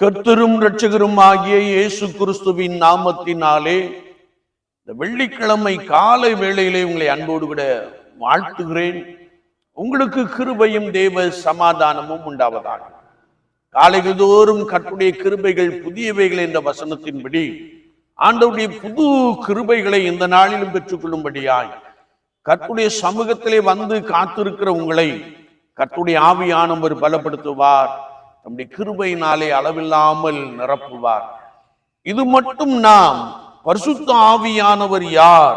கர்த்தரும் இரட்சகரும் ஆகிய இயேசு கிறிஸ்துவின் நாமத்தினாலே இந்த வெள்ளிக்கிழமை காலை வேளையிலே உங்களை அன்போடு கூட வாழ்த்துகிறேன். உங்களுக்கு கிருபையும் தேவ சமாதானமும் உண்டாவதாக. காலைகள் தோறும் கர்த்தருடைய கிருபைகள் புதியவைகள் என்ற வசனத்தின்படி ஆண்டவுடைய புது கிருபைகளை இந்த நாளிலும் பெற்றுக்கொள்ளும்படியாய் கற்றுடைய சமூகத்திலே வந்து காத்திருக்கிற உங்களை கற்றுடைய ஆவியானவர் பலப்படுத்துவார். நம்முடைய கிருபையினாலே அளவில்லாமல் நிரப்புவார். இது மட்டும் நாம் பரிசுத்த ஆவியானவர் யார்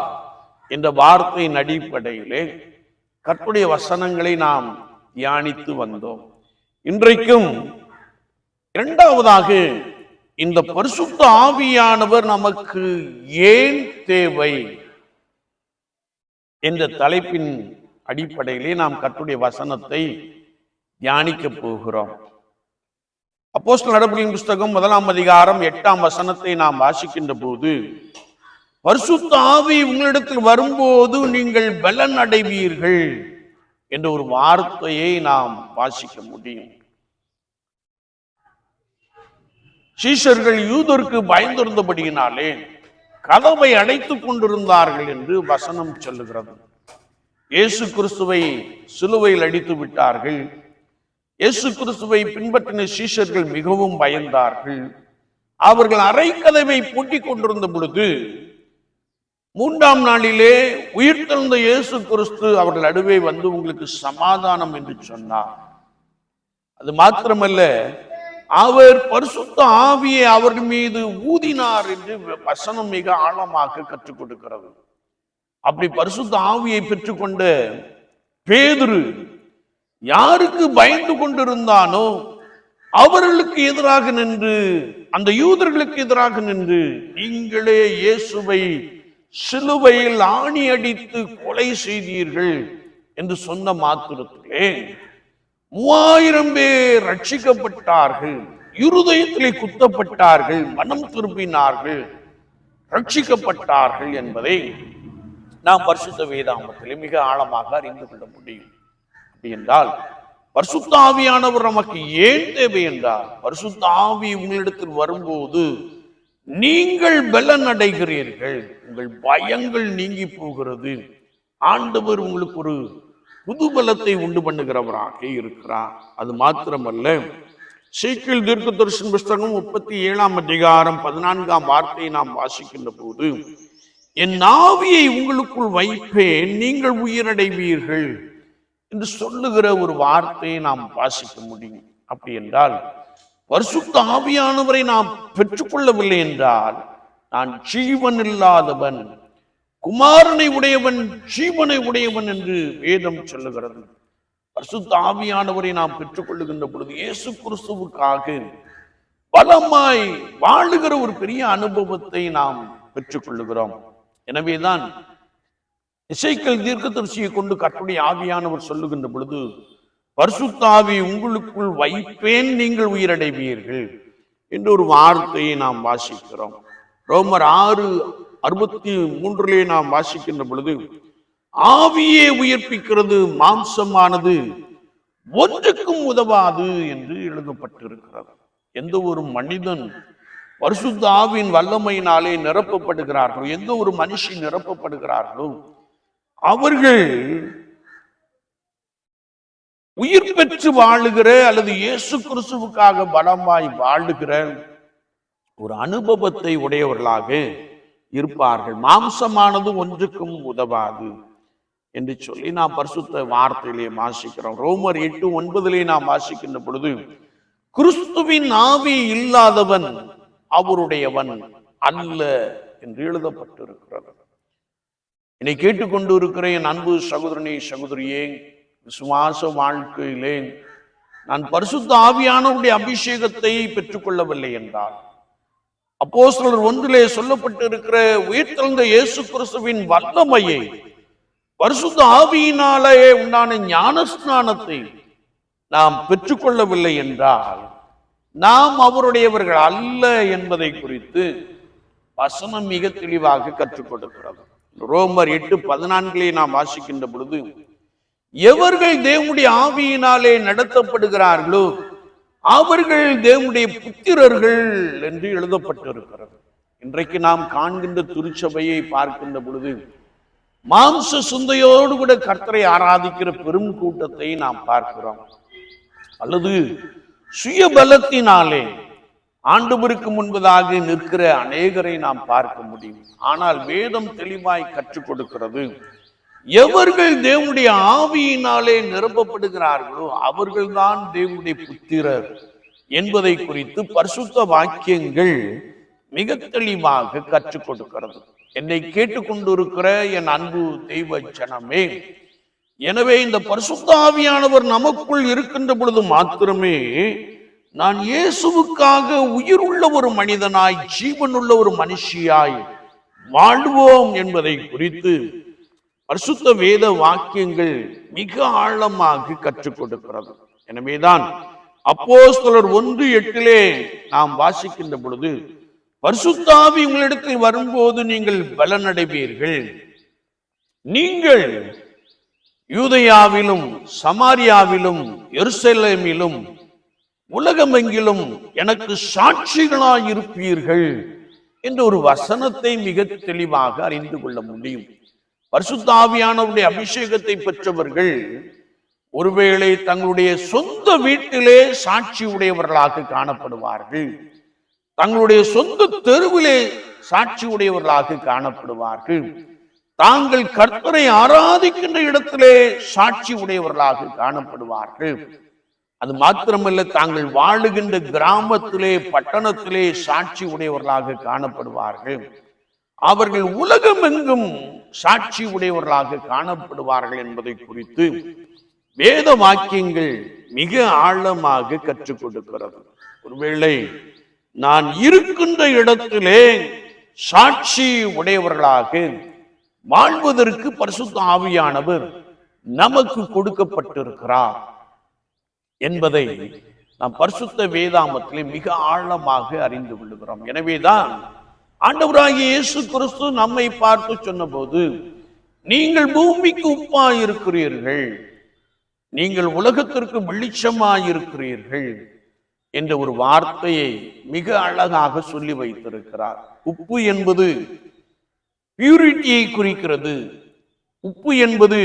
என்ற வார்த்தையின் அடிப்படையிலே கற்புடைய வசனங்களை நாம் தியானித்து வந்தோம். இன்றைக்கும் இரண்டாவதாக இந்த பரிசுத்த ஆவியானவர் நமக்கு ஏன் தேவை என்ற தலைப்பின் அடிப்படையிலே நாம் கற்றுடைய வசனத்தை தியானிக்க போகிறோம். அப்போஸ்டல் நடப்புகளின் புஸ்தகம் முதலாம் அதிகாரம் எட்டாம் வசனத்தை நாம் வாசிக்கின்ற போது பரிசுத்த ஆவி உங்களிடத்தில் வரும்போது நீங்கள் பலன் அடைவீர்கள் என்ற ஒரு வார்த்தையை நாம் வாசிக்க முடியும். சீஷர்கள் யூதருக்கு பயந்திருந்தபடியினாலே கதவை அடைத்துக் கொண்டிருந்தார்கள் என்று வசனம் சொல்லுகிறது. இயேசு கிறிஸ்துவை சிலுவையில் அடித்து விட்டார்கள். இயேசு கிறிஸ்துவை பின்பற்றின சீஷர்கள் மிகவும் பயந்தார்கள். அவர்கள் அரைக்கதவை பூட்டிக் கொண்டிருந்த பொழுது மூன்றாம் நாளிலே உயிர்த்தெழுந்த இயேசு கிறிஸ்து அவர்கள் நடுவே வந்து உங்களுக்கு சமாதானம் என்று சொன்னார். அது மாத்திரமல்ல அவர் பரிசுத்த ஆவியை அவர்கள் மீது ஊதினார் என்று வசனம் மிக ஆழமாக கற்றுக் கொடுக்கிறது. அப்படி பரிசுத்த ஆவியை பெற்றுக்கொண்ட பேதுரு யாருக்கு பயந்து கொண்டிருந்தானோ அவர்களுக்கு எதிராக நின்று அந்த யூதர்களுக்கு எதிராக நின்று நீங்களே இயேசுவை சிலுவையில் ஆணி அடித்து கொலை செய்தீர்கள் என்று சொன்ன மாத்திரத்திலே மூவாயிரம் பேர் ரட்சிக்கப்பட்டார்கள் இருதயத்திலே குத்தப்பட்டார்கள் மனம் திரும்பினார்கள் ரட்சிக்கப்பட்டார்கள் என்பதை நாம் பரிசுத்த வேதாமத்திலே மிக ஆழமாக அறிந்து கொள்ள முடியும். அப்படி என்றால் பரிசுத்த ஆவியானவர் நமக்கு ஏன் தேவை என்றால் பரிசுத்த ஆவி உங்களிடத்தில் வரும்போது நீங்கள் பலன் அடைகிறீர்கள் உங்கள் பயங்கள் நீங்கி போகிறது. ஆண்டவர் உங்களுக்கு ஒரு புது பலத்தை உண்டு பண்ணுகிறவராக இருக்கிறார். அது மாத்திரமல்ல சீக்கில் தீர்க்க தரிசன புஸ்தகம் முப்பத்தி ஏழாம் அதிகாரம் பதினான்காம் வார்த்தையை நாம் வாசிக்கின்ற போது என் ஆவியை உங்களுக்குள் வைப்பேன் நீங்கள் உயிரடைவீர்கள். என்று சொல்லுகிற ஒரு வார்த்தையை நாம் வாசிக்க முடியும். அப்படி என்றால் பரிசுத்த ஆவியானவரை நாம் பெற்றுக்கொள்ளவில்லை என்றால் நான் ஜீவன் இல்லாதவன் குமாரனை உடையவன் ஜீவனை உடையவன் என்று வேதம் சொல்லுகிறது. பரிசுத்த ஆவியானவரை நாம் பெற்றுக்கொள்ளுகின்ற பொழுது இயேசு கிறிஸ்துவுக்காக பலமாய் வாழுகிற ஒரு பெரிய அனுபவத்தை நாம் பெற்றுக்கொள்ளுகிறோம். எனவேதான் இசைக்கல் தீர்க்கதரிசியை கொண்டு கட்டுடைய ஆவியானவர் சொல்லுகின்ற பொழுது பரிசுத்தாவி உங்களுக்குள் வைப்பேன் நீங்கள் உயிரடைவீர்கள் என்று ஒரு வார்த்தையை நாம் வாசிக்கிறோம். ரோமர் ஆறு அறுபத்தி மூன்றிலே நாம் வாசிக்கின்ற பொழுது ஆவியே உயிர்ப்பிக்கிறது மாம்சமானது ஒன்றுக்கும் உதவாது என்று எழுதப்பட்டிருக்கிறது. எந்த ஒரு மனிதன் பரிசுத்த ஆவியின் வல்லமையினாலே நிரப்பப்படுகிறார்களோ எந்த ஒரு மனுஷி நிரப்பப்படுகிறார்களோ அவர்கள் உயிர் பெற்று வாழுகிற அல்லது இயேசு கிறிஸ்துவுக்காக பலமாய் வாழுகிற ஒரு அனுபவத்தை உடையவர்களாக இருப்பார்கள். மாம்சமானது ஒன்றுக்கும் உதவாது என்று சொல்லி நாம் பரிசுத்த வார்த்தையிலே வாசிக்கிறோம். ரோமர் எட்டு ஒன்பதிலே நாம் வாசிக்கின்ற பொழுது கிறிஸ்துவின் ஆவி இல்லாதவன் அவருடையவன் அல்ல என்று எழுதப்பட்டிருக்கிறது. என்னை கேட்டுக்கொண்டு இருக்கிற என் அன்பு சகோதரனே சகோதரியே விசுவாச வாழ்க்கையிலே. நான் பரிசுத்த ஆவியானவருடைய அபிஷேகத்தை பெற்றுக்கொள்ளவில்லை என்றால் அப்போ சிலர் ஒன்றிலே சொல்லப்பட்டு இருக்கிற உயிர்த்தெழுந்த இயேசு கிறிஸ்துவின் வல்லமையை பரிசுத்த ஆவியினாலே உண்டான ஞானஸ்நானத்தை நாம் பெற்றுக்கொள்ளவில்லை என்றால் நாம் அவருடையவர்கள் அல்ல என்பதை குறித்து வசனம் மிக தெளிவாக கற்றுக் கொடுக்கிறது ரோமர் எட்டு பதினான்கிலே நாம் வாசிக்கின்ற பொழுது எவர்கள் தேவனுடைய ஆவியினாலே நடத்தப்படுகிறார்களோ அவர்கள் தேவனுடைய புத்திரர்கள் என்று எழுதப்பட்டிருக்கிறது. இன்றைக்கு நாம் காண்கின்ற திருச்சபையை பார்க்கின்ற பொழுது மாம்ச சுந்தையோடு கூட கர்த்தரை ஆராதிக்கிற பெரும் கூட்டத்தை நாம் பார்க்கிறோம். அல்லது சுயபலத்தினாலே ஆண்டவருக்கு முன்பதாக நிற்கிற அநேகரை நாம் பார்க்க முடியும். ஆனால் வேதம் தெளிவாய் கற்றுக் கொடுக்கிறது. எவர்கள் தேவனுடைய ஆவியினாலே நிரப்பப்படுகிறார்களோ அவர்கள்தான் தேவனுடைய புத்திரர் என்பதை குறித்து பரிசுத்த வாக்கியங்கள் மிக தெளிவாக கற்றுக் கொடுக்கிறது. என்னை கேட்டுக்கொண்டிருக்கிற என் அன்பு தெய்வ ஜனமே எனவே இந்த பரிசுத்தாவியானவர் நமக்குள் இருக்கின்ற பொழுது மாத்திரமே நான் இயேசுவுக்காக உயிர் உள்ள ஒரு மனிதனாய் ஜீவனுள்ள ஒரு மனுஷியாய் வாழ்வோம் என்பதை குறித்து பரிசுத்த வேத வாக்கியங்கள் மிக ஆழமாக கற்றுக் கொடுக்கிறது. எனவேதான் அப்போஸ்தலர் ஒன்று எட்டிலே நாம் வாசிக்கின்ற பொழுது பரிசுத்தாவி உங்களிடத்தில் வரும்போது நீங்கள் பலனடைவீர்கள். நீங்கள் யூதயாவிலும் சமாரியாவிலும் எருசலேமிலும் உலகமெங்கிலும் எனக்கு சாட்சிகளாய் இருப்பீர்கள் என்ற ஒரு வசனத்தை மிக தெளிவாக அறிந்து கொள்ள முடியும். பரிசுத்தாவியானவருடைய அபிஷேகத்தை பெற்றவர்கள் ஒருவேளை தங்களுடைய சொந்த வீட்டிலே சாட்சி உடையவர்களாக காணப்படுவார்கள். தங்களுடைய சொந்த தெருவிலே சாட்சி உடையவர்களாக காணப்படுவார்கள். தாங்கள் கர்த்தரை ஆராதிக்கின்ற இடத்திலே சாட்சி உடையவர்களாக காணப்படுவார்கள். அது மாத்திரமல்ல தாங்கள் வாழுகின்ற கிராமத்திலே பட்டணத்திலே சாட்சி உடையவர்களாக காணப்படுவார்கள். அவர்கள் உலகமெங்கும் சாட்சி உடையவர்களாக காணப்படுவார்கள் என்பதை குறித்து வேத வாக்கியங்கள் மிக ஆழமாக கற்றுக் கொடுக்கிறது. ஒருவேளை நான் இருக்கின்ற இடத்திலே சாட்சி உடையவர்களாக வாழ்வதற்கு பரிசுத்த ஆவியானவர் நமக்கு கொடுக்கப்பட்டிருக்கிறார். என்பதை நாம் பரிசுத்த வேதாமத்திலே மிக ஆழமாக அறிந்து கொள்ளுகிறோம். எனவேதான் ஆண்டவராகிய இயேசு கிறிஸ்து நம்மை பார்த்து சொன்னபோது நீங்கள் பூமிக்கு உப்பாய் இருக்கிறீர்கள் நீங்கள் உலகத்திற்கு வெளிச்சமாய் இருக்கிறீர்கள் என்ற ஒரு வார்த்தையை மிக அழகாக சொல்லி வைத்திருக்கிறார். உப்பு என்பது பியூரிட்டியை குறிக்கிறது. உப்பு என்பது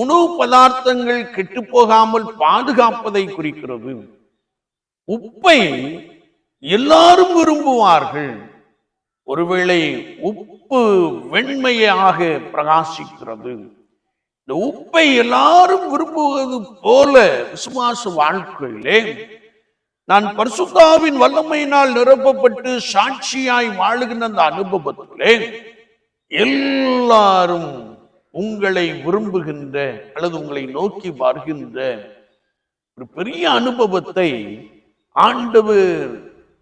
உணவு பதார்த்தங்கள் கெட்டு போகாமல் பாதுகாப்பதை குறிக்கிறது. உப்பை எல்லாரும் விரும்புவார்கள். ஒருவேளை உப்பு வெண்மையாக பிரகாசிக்கிறது. இந்த உப்பை எல்லாரும் விரும்புவது போல விசுவாச வாழ்க்கையிலே நான் பரிசுத்தாவின் வல்லமையினால் நிரப்பப்பட்டு சாட்சியாய் வாழுகின்ற அந்த அனுபவத்திலே எல்லாரும் உங்களை விரும்புகின்ற அல்லது உங்களை நோக்கி வருகின்ற ஒரு பெரிய அனுபவத்தை ஆண்டவர்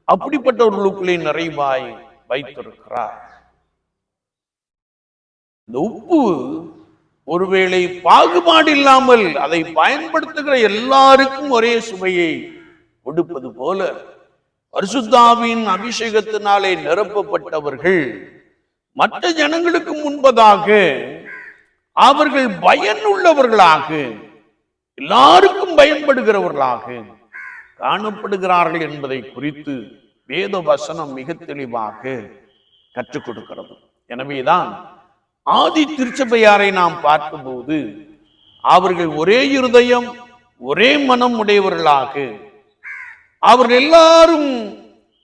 அப்படிப்பட்டவர்களுக்குள்ளே நிறைவாய் வைத்திருக்கிறார். இந்த உப்பு ஒருவேளை பாகுபாடு இல்லாமல் அதை பயன்படுத்துகிற எல்லாருக்கும் ஒரே சுவையை கொடுப்பது போல பரிசுத்தாவின் அபிஷேகத்தினாலே நிரப்பப்பட்டவர்கள் மற்ற ஜனங்களுக்கு முன்பதாக அவர்கள் பயனுள்ளவர்களாக எல்லாருக்கும் பயன்படுகிறவர்களாக காணப்படுகிறார்கள் என்பதை குறித்து வேத வசனம் மிக தெளிவாக கற்றுக் கொடுக்கிறது. எனவேதான் ஆதி திருச்சபையாரை நாம் பார்க்கும்போது அவர்கள் ஒரே இருதயம் ஒரே மனம் உடையவர்களாக அவர்கள் எல்லாரும்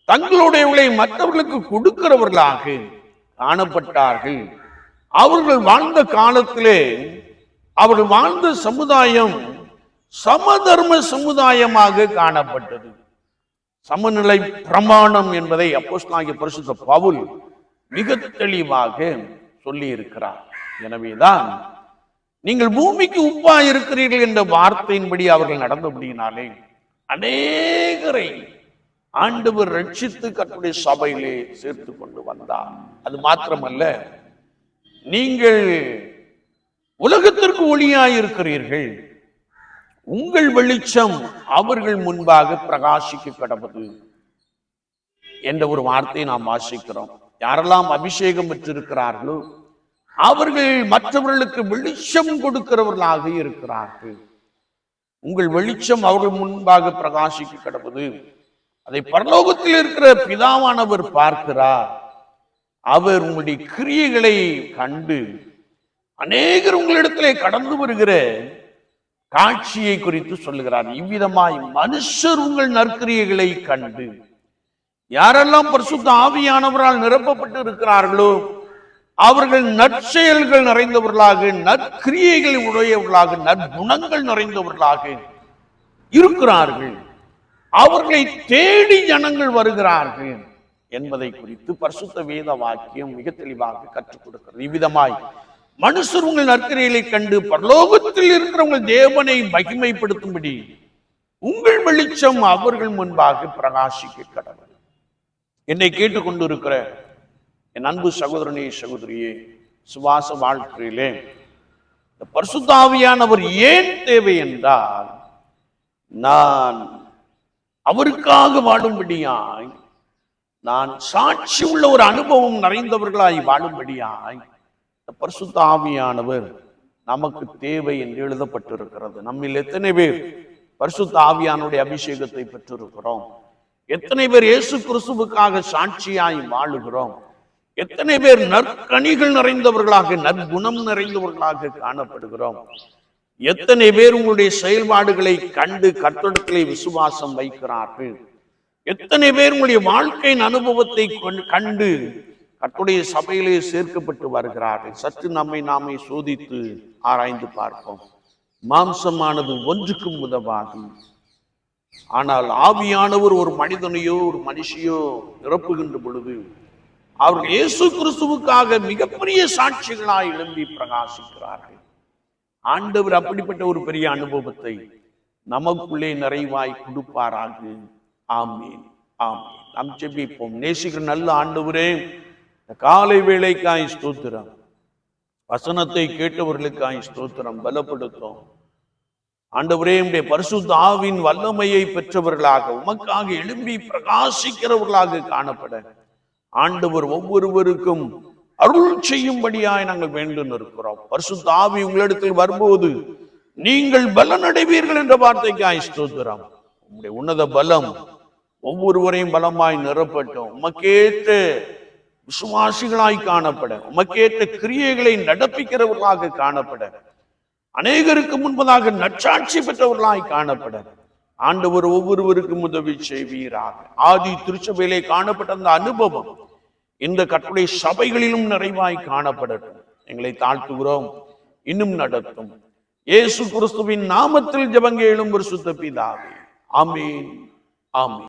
தங்களுடையவர்களை மற்றவர்களுக்கு கொடுக்கிறவர்களாக காணப்பட்டார்கள். அவர்கள் வாழ்ந்த காலத்திலே அவர்கள் வாழ்ந்த சமுதாயம் சமதர்ம சமுதாயமாக காணப்பட்டது. சமநிலை பிரமாணம் என்பதை அப்போஸ்தலனாகிய பரிசுத்த பவுல் மிக தெளிவாக சொல்லி இருக்கிறார் எனவேதான் நீங்கள் பூமிக்கு உப்பா இருக்கிறீர்கள் என்ற வார்த்தையின்படி அவர்கள் நடந்தபடியினாலே அநேகரை ஆண்டவர் ரட்சித்து கட்டுடைய சபையிலே சேர்த்து கொண்டு வந்தார். அது மாத்திரமல்ல நீங்கள் உலகத்திற்கு ஒளியாய் இருக்கிறீர்கள் உங்கள் வெளிச்சம் அவர்கள் முன்பாக பிரகாசிக்க கடவுது என்ற ஒரு வார்த்தையை நாம் வாசிக்கிறோம். யாரெல்லாம் அபிஷேகம் பெற்றிருக்கிறார்களோ அவர்கள் மற்றவர்களுக்கு வெளிச்சம் கொடுக்கிறவர்களாக இருக்கிறார்கள். உங்கள் வெளிச்சம் அவர்கள் முன்பாக பிரகாசிக்க கிடப்பது அதை பரலோகத்தில் இருக்கிற பிதாவானவர் பார்க்கிறார். அவர் உங்களுடைய கிரியைகளை கண்டு அநேகர் உங்களிடத்திலே கடந்து வருகிற காட்சியை குறித்து சொல்லுகிறார். இவ்விதமாய் மனுஷர் உங்கள் நற்கிரியைகளை கண்டு யாரெல்லாம் பரிசுத்த ஆவியானவரால் நிரப்பப்பட்டு இருக்கிறார்களோ அவர்கள் நற்செயல்கள் நிறைந்தவர்களாக நற்கிரியைகள் உடையவர்களாக நற்குணங்கள் நிறைந்தவர்களாக இருக்கிறார்கள். அவர்களை தேடி ஜனங்கள் வருகிறார்கள். என்பதை குறித்து பரிசுத்த வேத வாக்கியம் மிக தெளிவாக கற்றுக் கொடுக்கிறது. இவ்விதமாய் மனுஷர் உங்கள் நற்கரைகளை கண்டு பரலோகத்தில் இருக்கிற உங்கள் தேவனை மகிமைப்படுத்தும்படி உங்கள் வெளிச்சம் அவர்கள் முன்பாக பிரகாசிக்க கடவுள். என்னை கேட்டுக்கொண்டிருக்கிற என் அன்பு சகோதரனே சகோதரியே சுவாச வாழ்க்கையிலே இந்த பரிசுத்தாவியானவர் ஏன் தேவை என்றால் நான் அவருக்காக வாடும்படியாய் நான் சாட்சி உள்ள ஒரு அனுபவம் நிறைந்தவர்களாய் வாழும்படியாய் இந்த பரிசுத்த ஆவியானவர் நமக்கு தேவை என்று எழுதப்பட்டிருக்கிறது. நம்மில் எத்தனை பேர் பரிசுத்த ஆவியானுடைய அபிஷேகத்தை பெற்றிருக்கிறோம்? எத்தனை பேர் இயேசு கிறிஸ்துவுக்காக சாட்சியாய் வாழுகிறோம்? எத்தனை பேர் நற்கனிகள் நிறைந்தவர்களாக நற்குணம் நிறைந்தவர்களாக காணப்படுகிறோம்? எத்தனை பேர் உங்களுடைய செயல்பாடுகளை கண்டு கட்டடத்திலே விசுவாசம் வைக்கிறார்கள்? எத்தனை பேர் உங்களுடைய வாழ்க்கையின் அனுபவத்தை கண்டு கட்டுடைய சபையிலே சேர்க்கப்பட்டு வருகிறார்கள். சற்று நம்மை நாமே சோதித்து ஆராய்ந்து பார்ப்போம். மாம்சமானது ஒன்றுக்கும் உதவாது. ஆனால் ஆவியானவர் ஒரு மனிதனையோ ஒரு மனுஷியோ நிரப்புகின்ற பொழுது அவர்கள் இயேசு கிறிஸ்துவுக்காக மிகப்பெரிய சாட்சிகளாய் எழும்பி பிரகாசிக்கிறார்கள். ஆண்டவர் அப்படிப்பட்ட ஒரு பெரிய அனுபவத்தை நமக்குள்ளே நிறைவாய் கொடுப்பாராக. ஆமீன் ஆமீன். நாம் ஜெபிப்போம். நேசிக்கிற நல்ல ஆண்டவரே இந்த காலை வேளைக்காய் ஸ்தோத்திரம். வசனத்தை கேட்டவர்களுக்காய் ஸ்தோத்திரம். பலப்படுத்தும். ஆண்டவரே உடைய பரிசுத்த ஆவின் வல்லமையை பெற்றவர்களாக உமக்காக எழும்பி பிரகாசிக்கிறவர்களாக காணப்பட. ஆண்டவர் ஒவ்வொருவருக்கும் அருள் செய்யும்படியாய் நாங்கள் வேண்டும் இருக்கிறோம். பரிசுத்த ஆவி உங்களிடத்தில் வரும்போது நீங்கள் பலன் அடைவீர்கள் என்ற வார்த்தைக்காய் ஸ்தோத்திரம். உங்களுடைய உன்னத பலம் ஒவ்வொருவரையும் பலமாய் நிரப்பட்டும். உமக்கேற்ற விசுவாசிகளாய் காணப்பட உமக்கேற்ற கிரியைகளை நடப்பிக்கிறவர்களாக காணப்பட. அநேகருக்கு முன்பதாக நற்சாட்சி பெற்றவர்களாய் காணப்பட. ஆண்டவர் ஒவ்வொருவருக்கும் உதவி செய்வீராக. ஆதி திருச்சபையிலே காணப்பட்ட அந்த அனுபவம் இந்த கட்டுரை சபைகளிலும் நிறைவாய் காணப்படட்டும். எங்களை தாழ்த்துகிறோம். இன்னும் நடத்தும். இயேசு கிறிஸ்துவின் நாமத்தில் ஜெபங்க எழும் ஒரு சுத்த பிதாவே ஆமீன். ஆமீன்.